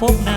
phút nào.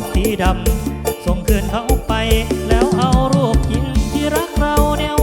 อบสีดำ ส่งคืนเขาไป แล้วเอารูปหญิงที่รักเราเนี่ย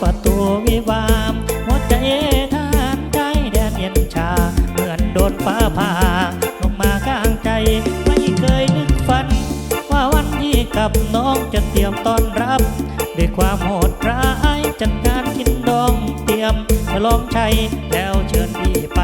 ประตูวิวามหัวใจท่านใจแดนเย็นชา เหมือนโดนฟ้าผ่าลงมากลางใจ ไม่เคยนึกฝัน ว่าวันนี้กับน้องจะเตรียมต้อนรับ ด้วยความโหดร้ายจัดการกินดองเตรียมฉลองชัยแล้วเชิญพี่ไป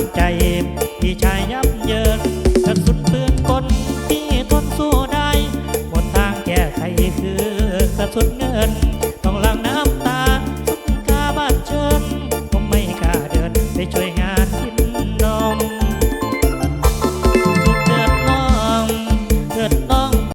ามใจพี่ชายยับเยินจนสุดเปลืองกนที่ทนสู้ได้ หมดทางแก้ไขคือกระสุนเงิน